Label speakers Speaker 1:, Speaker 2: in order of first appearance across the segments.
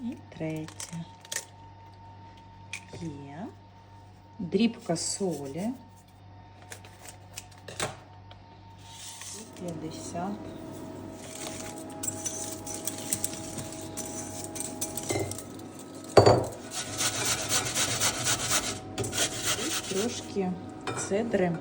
Speaker 1: І третє. Є. Дрібка солі. І 50. І трошки цедри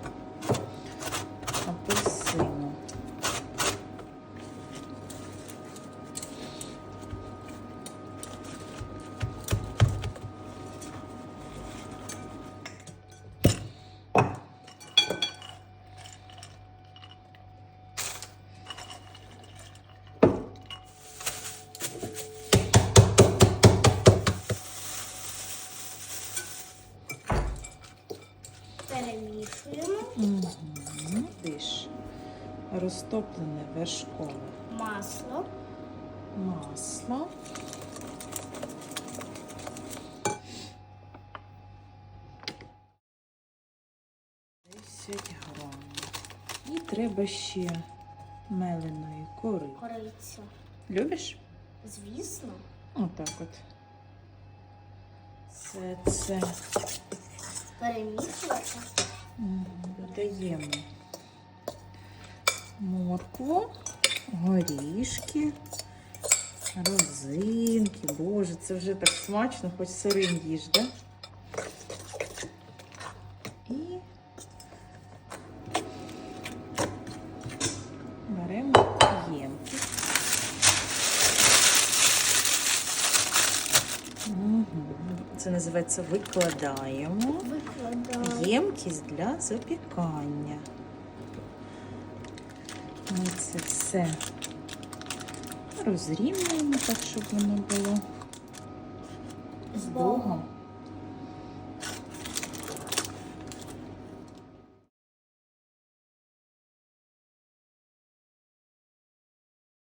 Speaker 2: Перемішуємо
Speaker 1: Угу. Диш. Розтоплене вершкове
Speaker 2: масло.
Speaker 1: масло. Грамів. І треба ще меленої кори.
Speaker 2: Корицю.
Speaker 1: Любиш?
Speaker 2: Звісно.
Speaker 1: Отак от. Це це
Speaker 2: Перемішувати.
Speaker 1: Додаємо моркву, горішки, розинки. Боже, це вже так смачно, хоч сирим їж, да? І беремо ємкість. Мгм. Це називається викладаємо.
Speaker 2: Викладаємо.
Speaker 1: Ємкість для запікання. Ми це все розрівнюємо так, щоб воно було з Богом.